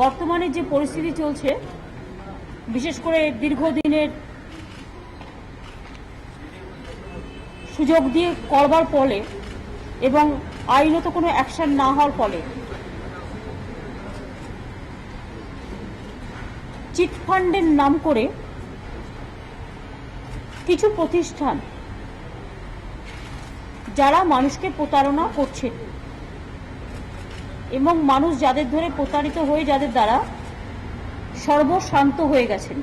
বর্তমানে যে পরিস্থিতি চলছে, বিশেষ করে দীর্ঘদিনের সুযোগ দিয়ে করবার ফলে এবং আইনত কোনো অ্যাকশন না হওয়ার ফলে চিটফান্ডের নাম করে কিছু প্রতিষ্ঠান যারা মানুষকে প্রতারণা করছে। এবং মানুষ যাদের ধরে প্রতারিত হয়ে যাদের দ্বারা সর্বশান্ত হয়ে গেছেন।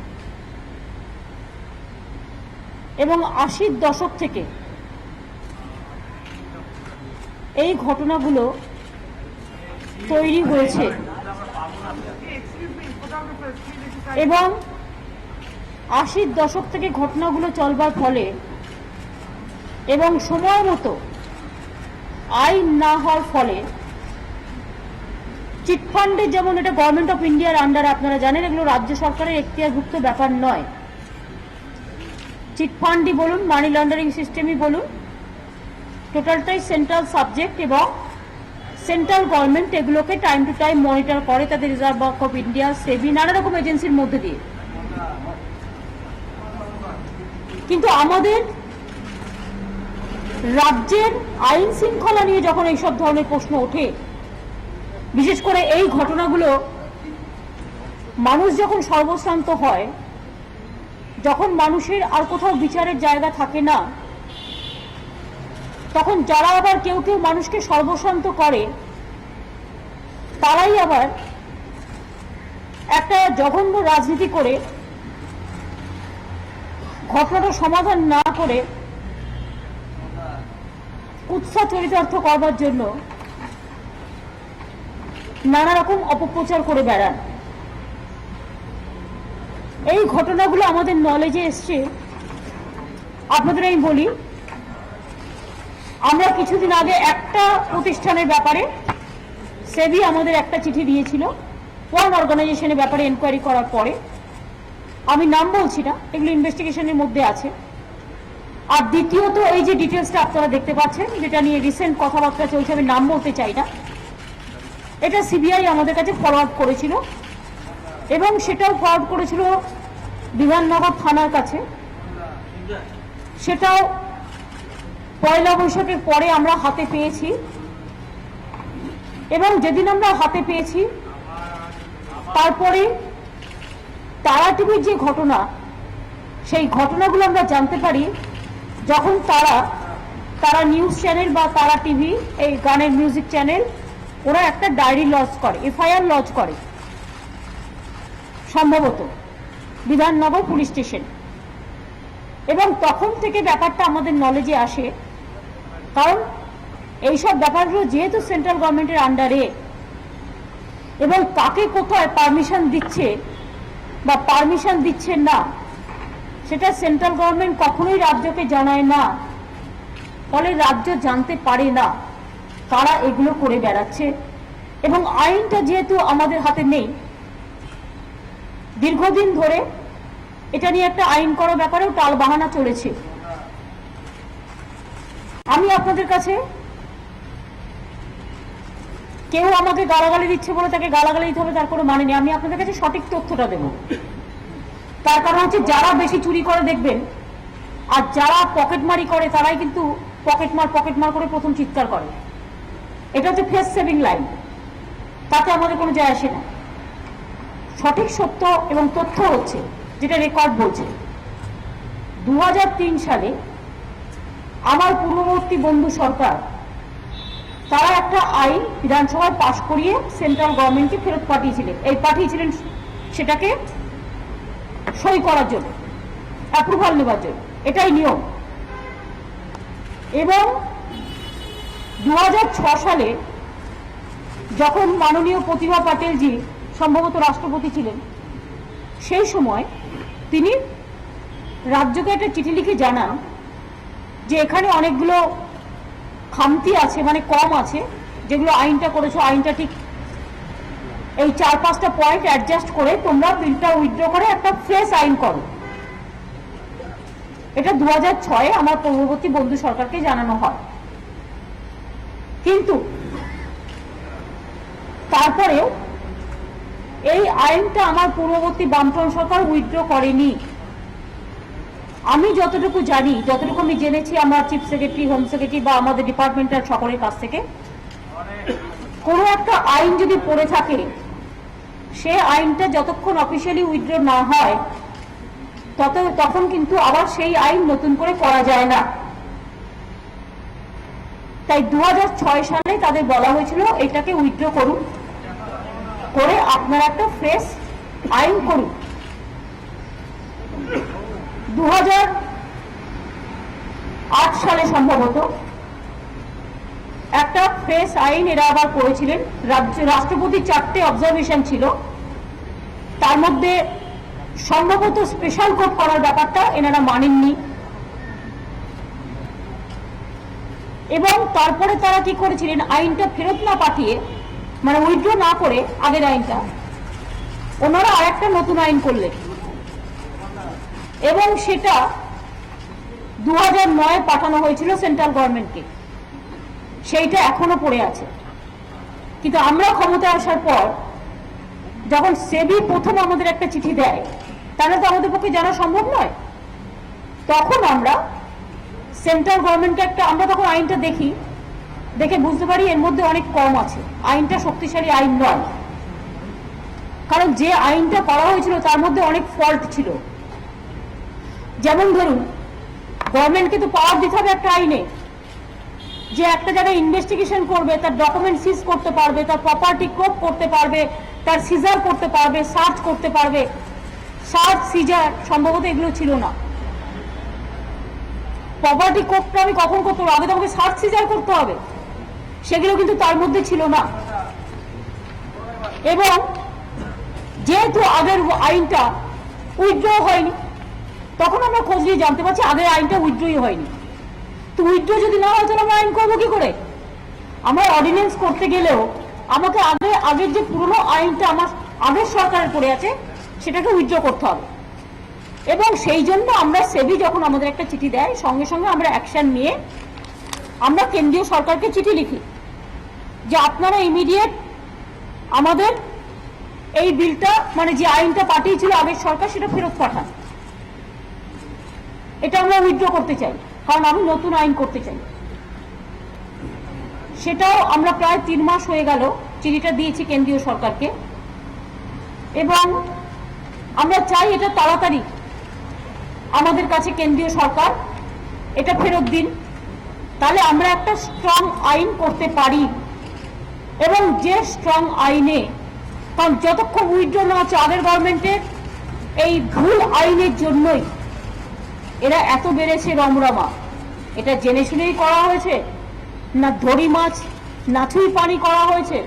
এবং আশির দশক থেকে এই ঘটনাগুলো তৈরি হয়েছে। এবং আশির দশক থেকে ঘটনাগুলো চলবার ফলে এবং সময় মতো আইন না হওয়ার ফলে চিটফান্ডে যেমন এটা গভর্নমেন্ট অফ ইন্ডিয়ার আন্ডারে আপনারা জানেন, এগুলো রাজ্য সরকারের এখতিয়ারভুক্ত ব্যাপার নয়। চিটফান্ডই বলুন মানি লন্ডারিং সিস্টেমই বলুন টোটালটাই সেন্ট্রাল সাবজেক্ট এবং সেন্ট্রাল গভর্নমেন্ট এগুলোকে টাইম টু টাইম মনিটর করে, তাদের Reserve Bank of India SEBI নানা রকম এজেন্সির মধ্যে দিয়ে। কিন্তু আমাদের রাজ্যের আইন শৃঙ্খলা নিয়ে যখন এইসব ধরনের প্রশ্ন ওঠে বিশেষ করে এই ঘটনাগুলো, মানুষ যখন সর্বশ্রান্ত হয়, যখন মানুষের আর কোথাও বিচারের জায়গা থাকে না, তখন যারা আবার কেউ কেউ মানুষকে সর্বশান্ত করে, তারাই আবার একটা জঘন্য রাজনীতি করে ঘটনাটা সমাধান না করে উৎসাহ চরিতার্থ করবার জন্য নানা রকম অপপ্রচার করে বেড়ান। এই ঘটনাগুলো আমাদের নলেজে এসছে। আপনাদের আমি বলি, আমরা কিছুদিন আগে একটা প্রতিষ্ঠানের ব্যাপারে সেবি আমাদের একটা চিঠি দিয়েছিল ওয়ান অর্গানাইজেশনের ব্যাপারে এনকোয়ারি করার পরে। আমি নাম বলছি না, এগুলো ইনভেস্টিগেশনের মধ্যে আছে। আর দ্বিতীয়ত এই যে ডিটেলসটা আপনারা দেখতে পাচ্ছেন, যেটা নিয়ে রিসেন্ট কথাবার্তা চলছে, আমি নাম বলতে চাই না। এটা সিবিআই আমাদের কাছে ফরওয়ার্ড করেছিল এবং সেটাও ফরওয়ার্ড করেছিল বিধাননগর থানার কাছে। সেটাও পয়লা বৈশাখের পরে আমরা হাতে পেয়েছি। এবং যেদিন আমরা হাতে পেয়েছি, তারপরে তারা টিভির যে ঘটনা, সেই ঘটনাগুলো আমরা জানতে পারি যখন তারা তারা নিউজ চ্যানেল বা তারা টিভি, এই গানের মিউজিক চ্যানেল ওরা একটা ডায়েরি লজ করে, এফআইআর লজ করে। সম্ভবত বিধাননগর পুলিশ স্টেশন। এবং তখন থেকে ব্যাপারটা আমাদের নলেজে আসে, কারণ এইসব ব্যাপারগুলো যেহেতু সেন্ট্রাল গভর্নমেন্টের আন্ডারে এবং কাকে কোথায় পারমিশন দিচ্ছে বা পারমিশন দিচ্ছে না, সেটা সেন্ট্রাল গভর্নমেন্ট কখনোই রাজ্যকে জানায় না, ফলে রাজ্য জানতে পারে না। কারা এগুলো করে বেড়াচ্ছে। এবং আইনটা যেহেতু আমাদের হাতে নেই, দীর্ঘদিন ধরে এটা নিয়ে একটা আইন করার ব্যাপারেও টাল বাহানা চলেছে। আমি আপনাদের কাছে কেউ আমাকে গালাগালি দিচ্ছে বলে তাকে গালাগালি দিতে হবে, তার কোনো মানে নেই। আমি আপনাদের কাছে সঠিক তথ্যটা দেব। তার কারণ হচ্ছে যারা বেশি চুরি করে দেখবেন, আর যারা পকেটমারি করে, তারাই কিন্তু পকেটমার পকেটমার করে প্রথম চিৎকার করে। এটা হচ্ছে ফেস সেভিং লাইন তাতে আমাদের কোনো যায় আসে না। সঠিক সত্য এবং তথ্য হচ্ছে, যেটা রেকর্ড বলছে। দুই হাজার তিন সালে আমার পূর্ববর্তী বন্ধু সরকার, তারা একটা আইন বিধানসভায় পাশ করিয়ে সেন্ট্রাল গভর্নমেন্টকে ফেরত পাঠিয়েছিলেন। এই পাঠিয়েছিলেন সেটাকে সই করার জন্য অ্যাপ্রুভাল নেবার জন্য। এটাই নিয়ম। এবং দু সালে যখন মাননীয় প্রতিভা পাটেলজি সম্ভবত রাষ্ট্রপতি ছিলেন, সেই সময় তিনি রাজ্যকে একটা চিঠি লিখে জানান যে এখানে অনেকগুলো খামতি আছে মানে কম আছে, যেগুলো আইনটা করেছ, আইনটা ঠিক এই চার পাঁচটা পয়েন্ট অ্যাডজাস্ট করে তোমরা বিলটা উইথড্র করে একটা ফ্রেশ আইন করো। এটা দু হাজার ছয়ে আমার পূর্ববর্তী বন্ধু সরকারকে জানানো হয়। কিন্তু তারপরেও এই আইনটা আমার পূর্ববর্তী বামফ্রন্ট সরকার উইথড্র করেনি। আমি যতটুকু জানি, যতটুকু আমি জেনেছি, আমার চিফ সেক্রেটারি হোম সেক্রেটারি বা আমাদের ডিপার্টমেন্টাল সকলের কাছ থেকে, কোনো একটা আইন যদি পড়ে থাকে, সে আইনটা যতক্ষণ অফিসিয়ালি উইথড্র না হয়, তত, তখন কিন্তু আবার সেই আইন নতুন করে করা যায় না। তাই দু হাজার ছয় সালে তাদের বলা হয়েছিল, এটাকে উইথড্র করুন। করে আপনারা একটা ফ্রেশ আইন করুন। দু সালে সম্ভবত একটা ফ্রেশ আইন এরা আবার করেছিলেন। রাষ্ট্রপতির চারটে অবজারভেশন ছিল। তার মধ্যে সম্ভবত স্পেশাল কোর্ট করার ব্যাপারটা এনারা মানেননি। এবং তারপরে তারা কি করেছিলেন? আইনটা ফেরত না পাঠিয়ে মানে উইথড্র না করে আগের আইনটা। ওনারা আরেকটা নতুন আইন করলেন। এবং সেটা দু নয় পাঠানো হয়েছিল সেন্ট্রাল গভর্নমেন্টকে। সেইটা এখনও পড়ে আছে। কিন্তু আমরা ক্ষমতায় আসার পর, যখন সেবি প্রথম আমাদের একটা চিঠি দেয়, তাহলে তো আমাদের পক্ষে জানা সম্ভব নয়। তখন আমরা সেন্ট্রাল গভর্নমেন্টকে একটা, আমরা তখন আইনটা দেখি, দেখে বুঝতে পারি এর মধ্যে অনেক কম আছে। আইনটা শক্তিশালী আইন নয়। কারণ যে আইনটা করা হয়েছিল তার মধ্যে অনেক ফল্ট ছিল। যেমন ধরুন, গভর্নমেন্টকে তো পাওয়ার দিতে হবে একটা আইনে। যে একটা জায়গায় ইনভেস্টিগেশন করবে, তার ডকুমেন্ট সিজ করতে পারবে, তার প্রপার্টি ক্রোপ করতে পারবে, তার সিজার করতে পারবে সার্চ করতে পারবে। সার্চ সিজার সম্ভবত এগুলো ছিল না। প্রপার্টি কোপটা আমি কখন করতে পারব? আগে তো আমাকে সার্চ সিজার করতে হবে। সেগুলো কিন্তু তার মধ্যে ছিল না। এবং যেহেতু আগের আইনটা উইথড্র হয়নি, তখন আমরা খোঁজ নিয়ে জানতে পারছি আগের আইনটা উইথড্রই হয়নি। তো উইথড্র যদি না হয়, তাহলে আমরা আইন করব কি করে? আমরা অর্ডিন্যান্স করতে গেলেও আমাকে আগে, আগের যে পুরনো আইনটা আমার আগের সরকারের পড়ে আছে, সেটাকে উইথড্র করতে হবে। এবং সেই জন্য আমরা সেবি যখন আমাদের একটা চিঠি দেয়, সঙ্গে সঙ্গে আমরা অ্যাকশন নিয়ে আমরা কেন্দ্রীয় সরকারকে চিঠি লিখি যে আপনারা ইমিডিয়েট আমাদের এই বিলটা মানে যে আইনটা পাঠিয়েছিল আগের সরকার, সেটা ফেরত পাঠান। এটা আমরা উইথড্র করতে চাই, কারণ আমি নতুন আইন করতে চাই। সেটাও আমরা প্রায় তিন মাস হয়ে গেল চিঠিটা দিয়েছি কেন্দ্রীয় সরকারকে। এবং আমরা চাই এটা তাড়াতাড়ি আমাদের কাছে কেন্দ্রীয় সরকার, এটা ফেরত দিন। তাহলে আমরা একটা স্ট্রং আইন করতে পারি। এবং যে স্ট্রং আইনে, কারণ যতক্ষণ উইথড্র না হচ্ছে আগের গভর্নমেন্টের এই ভুল আইনের জন্যই এরা এত বেড়েছে রমরমা। এটা জেনে শুনেই করা হয়েছে। না ধরি মাছ নাছুই পানি করা হয়েছে।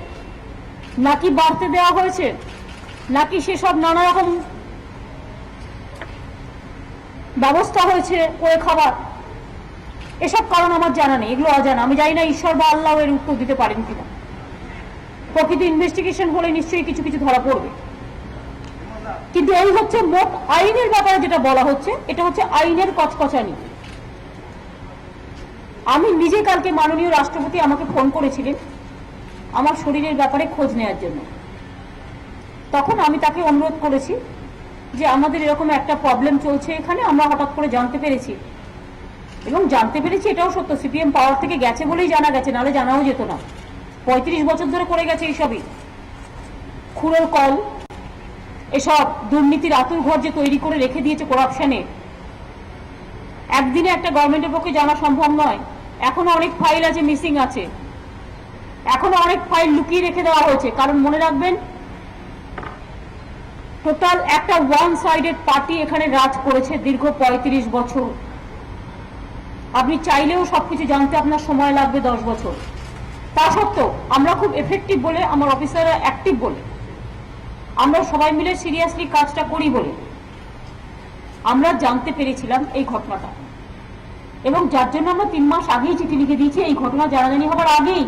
নাকি বাড়তে দেওয়া হয়েছে? নাকি সেসব নানা রকম ব্যবস্থা হয়েছে করে খাবার। এসব কারণ আমার জানা নেই, এগুলো অজানা। আমি জানি না ঈশ্বর বা আল্লাহ এর উত্তর দিতে পারেন কিনা। প্রকৃত ইনভেস্টিগেশন হলে নিশ্চয়ই কিছু কিছু ধরা পড়বে। কিন্তু এই হচ্ছে মোট আইনের ব্যাপারে যেটা বলা হচ্ছে, এটা হচ্ছে আইনের কচকচানি। আমি নিজে কালকে মাননীয় রাষ্ট্রপতি আমাকে ফোন করেছিলেন আমার শরীরের ব্যাপারে খোঁজ নেওয়ার জন্য। তখন আমি তাকে অনুরোধ করেছি যে আমাদের এরকম একটা প্রবলেম চলছে এখানে, আমরা হঠাৎ করে জানতে পেরেছি। এবং জানতে পেরেছি এটাও সত্য সিপিএম পাওয়ার থেকে গেছে বলেই জানা গেছে, নাহলে জানাও যেত না। পঁয়ত্রিশ বছর ধরে করে গেছে এইসবই। খুঁড়োর কল, এসব দুর্নীতির আতুর ঘর যে তৈরি করে রেখে দিয়েছে করাপশনে একদিনে একটা গভর্নমেন্টের পক্ষে জানা সম্ভব নয়। এখনও অনেক ফাইল আছে মিসিং আছে। এখনও অনেক ফাইল লুকিয়ে রেখে দেওয়া হয়েছে। কারণ মনে রাখবেন টোটাল একটা ওয়ান সাইডেড পার্টি এখানে রাজ করেছে দীর্ঘ পঁয়ত্রিশ বছর। আপনি চাইলেও সবকিছু জানতে আপনার সময় লাগবে দশ বছর। তা সত্ত্বেও আমরা খুব এফেক্টিভ বলে, আমার অফিসাররা অ্যাক্টিভ বলে। আমরা সবাই মিলে সিরিয়াসলি কাজটা করি বলে। আমরা জানতে পেরেছিলাম এই ঘটনাটা। এবং যার জন্য আমরা তিন মাস আগেই চিঠি লিখে দিয়েছি, এই ঘটনা জানাজানি হবার আগেই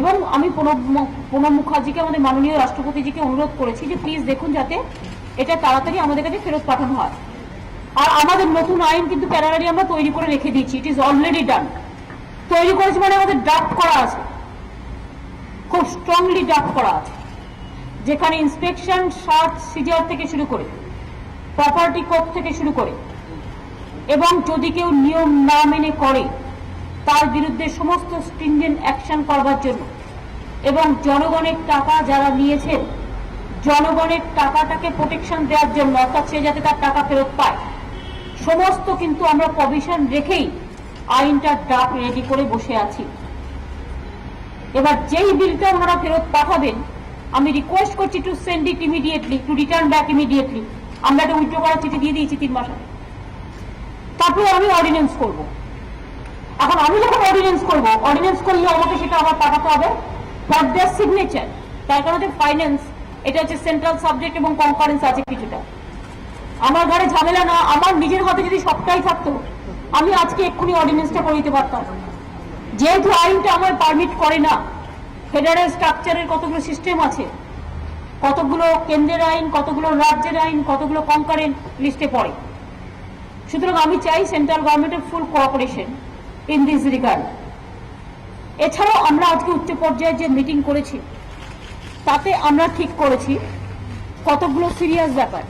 এবং আমি প্রণব মুখার্জিকে, আমাদের মাননীয় রাষ্ট্রপতিজিকে অনুরোধ করেছি যে প্লিজ দেখুন যাতে এটা তাড়াতাড়ি আমাদের কাছে ফেরত পাঠানো হয়। আর আমাদের নতুন আইন কিন্তু প্যারালারি আমরা তৈরি করে রেখে দিয়েছি। ইট ইজ অলরেডি ডান তৈরি করেছি মানে আমাদের ড্রাফট করা আছে। খুব স্ট্রংলি ড্রাফট করা আছে। যেখানে ইন্সপেকশন সার্চ সিজার থেকে শুরু করে প্রপার্টি কোপ থেকে শুরু করে, এবং যদি কেউ নিয়ম না মেনে করে তার বিরুদ্ধে সমস্ত স্ট্রিনজেন্ট অ্যাকশন করবার জন্য। এবং জনগণের টাকা যারা নিয়েছেন, জনগণের টাকাটাকে প্রোটেকশন দেওয়ার জন্য, অর্থাৎ সে যাতে তার টাকা ফেরত পায়। সমস্ত কিন্তু আমরা প্রভিশন রেখেই আইনটা ড্রাফট রেডি করে বসে আছি। এবার যেই বিলটা ওনারা ফেরত পাঠাবেন, আমি রিকোয়েস্ট করছি to send it immediately to return back immediately আমরা একটা উইথড্র করার চিঠি দিয়ে দিয়েছি তিন মাস আগে। তারপরে আমি অর্ডিন্যান্স করব। এখন আমি যখন অর্ডিন্যান্স করব অর্ডিন্যান্স করলে আমাকে সেটা আবার পাঠাতে হবে। ফর দেয়ার সিগনেচার তার কারণ হচ্ছে ফাইন্যান্স এটা হচ্ছে সেন্ট্রাল সাবজেক্ট এবং কনকারেন্স আছে কিছুটা। আমার ঘরে ঝামেলা না, আমার নিজের হাতে যদি সবটাই থাকতো, আমি আজকে এক্ষুনি অর্ডিন্যান্সটা করে দিতে পারতাম। যেহেতু আইনটা আমার পারমিট করে না ফেডারেল স্ট্রাকচারের কতগুলো সিস্টেম আছে, কতগুলো কেন্দ্রের আইন, কতগুলো রাজ্যের আইন, কতগুলো কনকারেন্ট লিস্টে পড়ে। সুতরাং আমি চাই সেন্ট্রাল গভর্নমেন্টের full cooperation in this regard এছাড়াও আমরা আজকে উচ্চ পর্যায়ে যে মিটিং করেছি, তাতে আমরা ঠিক করেছি কতগুলো সিরিয়াস ব্যাপার।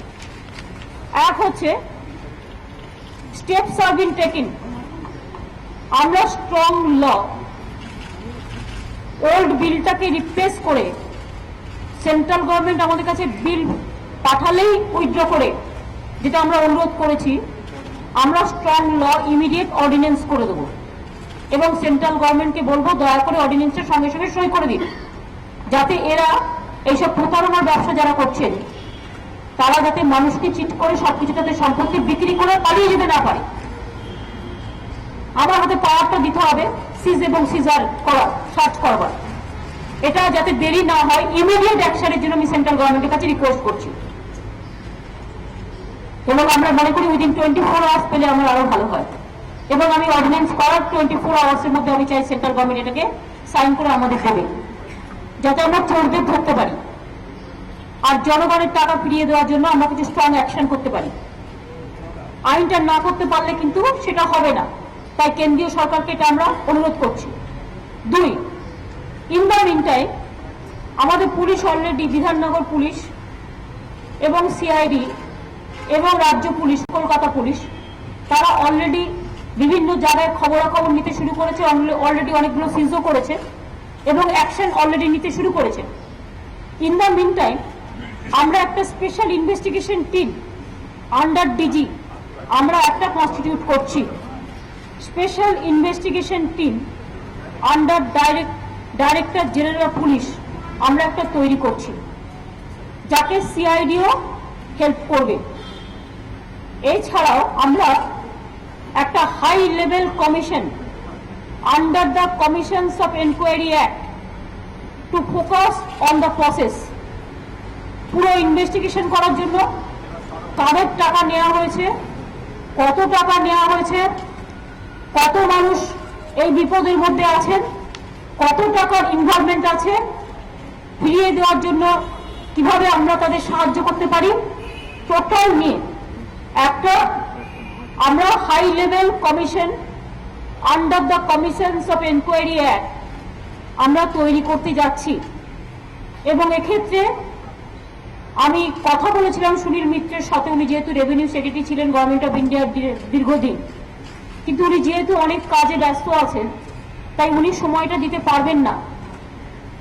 এক হচ্ছে স্টেপস আর বিন টেকিং আমরা স্ট্রং ল ওল্ড বিলটাকে রিপ্লেস করে সেন্ট্রাল গভর্নমেন্ট আমাদের কাছে বিল পাঠালেই উইথড্র করে, যেটা আমরা অনুরোধ করেছি, আমরা স্ট্রং ল ইমিডিয়েট অর্ডিন্যান্স করে দেবো। এবং সেন্ট্রাল গভর্নমেন্টকে বলব, দয়া করে অর্ডিন্যান্সের সঙ্গে সঙ্গে সই করে দিন। যাতে এরা এইসব প্রতারণার ব্যবসা যারা করছেন, তারা যাতে মানুষকে চিট করে সবকিছু তাদের সম্পত্তি বিক্রি করে পালিয়ে যেতে না পারে। আমার হাতে পাওয়ারটা দিতে হবে সিজ এবং সিজার করা সার্চ করবার। এটা যাতে দেরি না হয় ইমিডিয়েট অ্যাকশনের জন্য আমি সেন্ট্রাল গভর্নমেন্টের কাছে রিকোয়েস্ট করছি। এবং আমরা মনে করি উইদিন টোয়েন্টি ফোর আওয়ার্স পেলে আমার আরও ভালো হয়। এবং আমি অর্ডিন্যান্স করার টোয়েন্টি ফোর আওয়ার্সের মধ্যে আমি চাই সেন্ট্রাল গভর্নমেন্ট এটাকে সাইন করে আমাদের দেবে। যাতে আমরা চোরদের ধরতে পারি। আর জনগণের টাকা ফিরিয়ে দেওয়ার জন্য আমরা কিছু স্ট্রং অ্যাকশন করতে পারি। আইনটা না করতে পারলে কিন্তু সেটা হবে না। তাই কেন্দ্রীয় সরকারকে এটা আমরা অনুরোধ করছি। দুই ইন দ্য মিনটাইম আমাদের পুলিশ অলরেডি বিধাননগর পুলিশ এবং সিআইডি এবং রাজ্য পুলিশ, কলকাতা পুলিশ, তারা অলরেডি বিভিন্ন জায়গায় খবরাখবর নিতে শুরু করেছে অলরেডি অনেকগুলো সিজও করেছে, এবং অ্যাকশন অলরেডি নিতে শুরু করেছে। ইন দ্য মিন টাইম আমরা একটা special investigation team under DG আমরা একটা কনস্টিটিউট করছি। Special investigation team under direct director general of police আমরা একটা তৈরি করছি যাকে সিআইডিও হেল্প করবে। এছাড়াও আমরা একটা high level commission under the commissions of enquiry act to focus on the process পুরো ইনভেস্টিগেশন করার জন্য কাদের টাকা নেওয়া হয়েছে, কত টাকা নেওয়া হয়েছে, কত মানুষ এই বিপদের মধ্যে আছেন, কত টাকার ইনভলভমেন্ট আছে, ফিরিয়ে দেওয়ার জন্য কীভাবে আমরা তাদের সাহায্য করতে পারি? টোটাল নিয়ে একটা আমরা high level commission under the commissions of enquiry act আমরা তৈরি করতে যাচ্ছি। এবং এক্ষেত্রে আমি কথা বলেছিলাম সুনীল মিত্রের সাথে। উনি যেহেতু রেভিনিউ সেক্রেটারি ছিলেন গভর্নমেন্ট অফ ইন্ডিয়ার দীর্ঘদিন। কিন্তু উনি যেহেতু অনেক কাজে ব্যস্ত আছেন, তাই উনি সময়টা দিতে পারবেন না।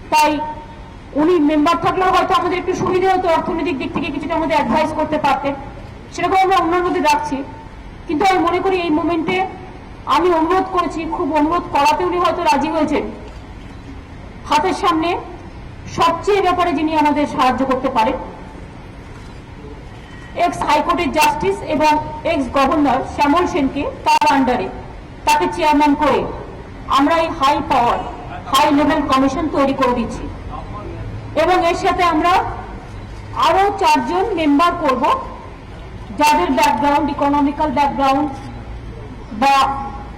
তাই উনি মেম্বার থাকলেও হয়তো আমাদের একটু সুবিধা হতো, অর্থনৈতিক দিক থেকে কিছুটা আমাদের অ্যাডভাইস করতে পারতেন। সেরকম আমরা অন্যান্য মধ্যে রাখছি। কিন্তু আমি মনে করি এই মোমেন্টে আমি অনুরোধ করেছি, খুব অনুরোধ করাতে উনি হয়তো রাজি হয়েছেন। হাতের সামনে সবচেয়ে ব্যাপারে যিনি আমাদের সাহায্য করতে পারেন এক্স হাইকোর্টের জাস্টিস এবং এক্স গভর্নর শ্যামল সেনকে তার আন্ডারে তাকে চেয়ারম্যান করে আমরা এই high power high level commission তৈরি করে দিচ্ছি। এবং এর সাথে আমরা আরও চারজন মেম্বার করব। যাদের ব্যাকগ্রাউন্ড ইকোনমিক্যাল ব্যাকগ্রাউন্ড বা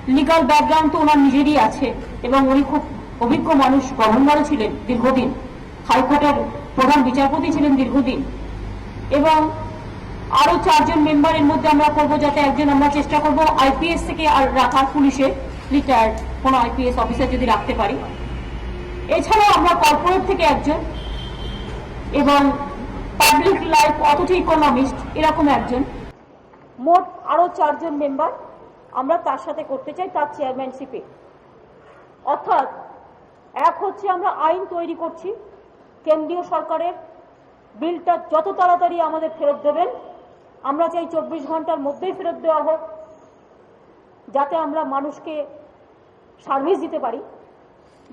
লিগাল ব্যাকগ্রাউন্ড তো ওনার নিজেরই আছে এবং উনি খুব অভিজ্ঞ মানুষ গভর্নরও ছিলেন দীর্ঘদিন হাইকোর্টের প্রধান বিচারপতি ছিলেন দীর্ঘদিন এবং আরও চারজন মেম্বারের মধ্যে আমরা করব যাতে একজন আমরা চেষ্টা করব আইপিএস থেকে আর রাখার পুলিশে রিটায়ার্ড কোনো আইপিএস অফিসার যদি রাখতে পারি। এছাড়াও আমরা কর্পোরেট থেকে একজন এবং পাবলিক লাইফ অথরিটি ইকোনমিস্ট এরকম একজন। মোট আরও চারজন মেম্বার আমরা তার সাথে করতে চাই, তার চেয়ারম্যানশিপে অর্থাৎ এক হচ্ছে আমরা আইন তৈরি করছি, কেন্দ্রীয় সরকারের বিলটা যত তাড়াতাড়ি আমাদের ফেরত দেবেন, আমরা চাই চব্বিশ ঘণ্টার মধ্যেই ফেরত দেওয়া হোক, যাতে আমরা মানুষকে সার্ভিস দিতে পারি।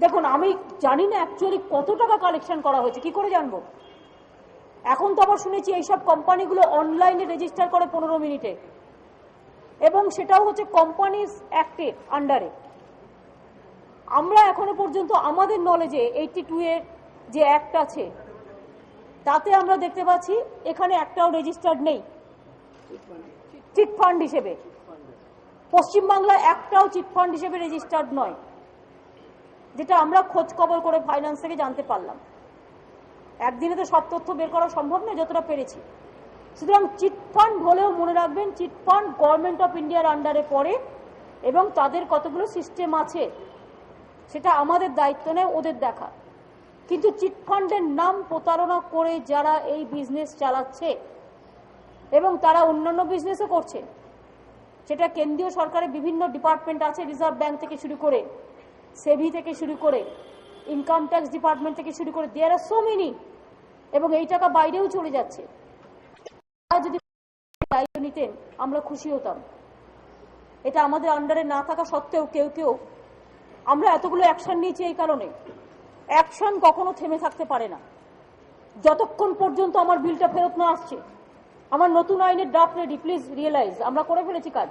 দেখুন, আমি জানি না অ্যাকচুয়ালি কত টাকা কালেকশন করা হয়েছে, কি করে জানব? এখন তো আবার শুনেছি এইসব কোম্পানিগুলো অনলাইনে রেজিস্টার করে পনেরো মিনিটে। এবং সেটাও হচ্ছে কোম্পানিজ অ্যাক্টের আন্ডারে আমরা এখনও পর্যন্ত আমাদের নলেজে এইটি টু এর যে অ্যাক্ট আছে, তাতে আমরা দেখতে পাচ্ছি এখানে একটাও রেজিস্টার্ড নেই। চিটফান্ড হিসেবে। পশ্চিমবাংলায় একটাও চিটফান্ড হিসেবে রেজিস্টার্ড নয়। যেটা আমরা খোঁজ খবর করে ফাইন্যান্স থেকে জানতে পারলাম। একদিনে তো সব তথ্য বের করা সম্ভব নয়, যতটা পেরেছি। সুতরাং চিট ফান্ড হলেও মনে রাখবেন, চিট ফান্ড গভর্নমেন্ট অফ ইন্ডিয়ার আন্ডারে পড়ে এবং তাদের কতগুলো সিস্টেম আছে, সেটা আমাদের দায়িত্ব নেয়, ওদের দেখা। কিন্তু চিট ফান্ডের নাম প্রতারণা করে যারা এই বিজনেস চালাচ্ছে এবং তারা অন্যান্য বিজনেসও করছে, সেটা কেন্দ্রীয় সরকারের বিভিন্ন ডিপার্টমেন্ট আছে রিজার্ভ ব্যাংক থেকে শুরু করে সেভি থেকে শুরু করে ইনকাম ট্যাক্স ডিপার্টমেন্ট থেকে শুরু করে দেয়ার আর সো মেনি এবং এই টাকা বাইরেও চলে যাচ্ছে। যদি দায়িত্ব নিতেন, আমরা খুশি হতাম। এটা আমাদের আন্ডারে না থাকা সত্ত্বেও কেউ কেউ আমরা এতগুলো অ্যাকশন নিয়েছি এই কারণে। অ্যাকশন কখনো থেমে থাকতে পারে না। যতক্ষণ পর্যন্ত আমার বিলটা ফেরত না আসছে, আমার নতুন আইনের ড্রাফট রেডি প্লিজ রিয়েলাইজ আমরা করে ফেলেছি কাজ।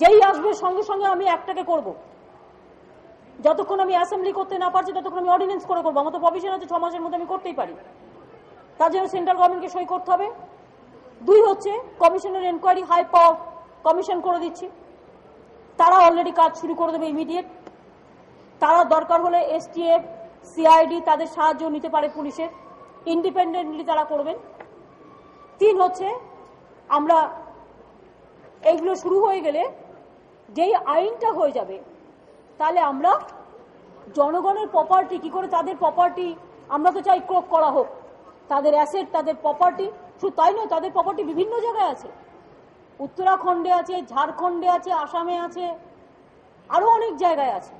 যেই আসবে সঙ্গে সঙ্গে আমি একটাকে করব। যতক্ষণ আমি অ্যাসেম্বলি করতে না পারছি, ততক্ষণ আমি অর্ডিনেন্স করে করব। আমার তো প্রভিশন আছে, ছ মাসের মধ্যে আমি করতেই পারি। তার জন্য সেন্ট্রাল গভর্নমেন্টকে সই করতে হবে। দুই হচ্ছে কমিশনের এনকোয়ারি হাই পাওয়ার কমিশন করে দিচ্ছি। তারা অলরেডি কাজ শুরু করে দেবে ইমিডিয়েট তারা দরকার হলে এসটিএফ সিআইডি তাদের সাহায্য নিতে পারে পুলিশের ইন্ডিপেন্ডেন্টলি তারা করবেন। তিন হচ্ছে, আমরা এইগুলো শুরু হয়ে গেলে যেই আইনটা হয়ে যাবে তাহলে আমরা জনগণের প্রপার্টি কি করে তাদের প্রপার্টি আমরা তো চাই ক্রোক করা হোক। তাদের অ্যাসেট তাদের প্রপার্টি শুধু তাই নয়, তাদের প্রপার্টি বিভিন্ন জায়গায় আছে। উত্তরাখণ্ডে আছে, ঝাড়খণ্ডে আছে, আসামে আছে। আরও অনেক জায়গায় আছে।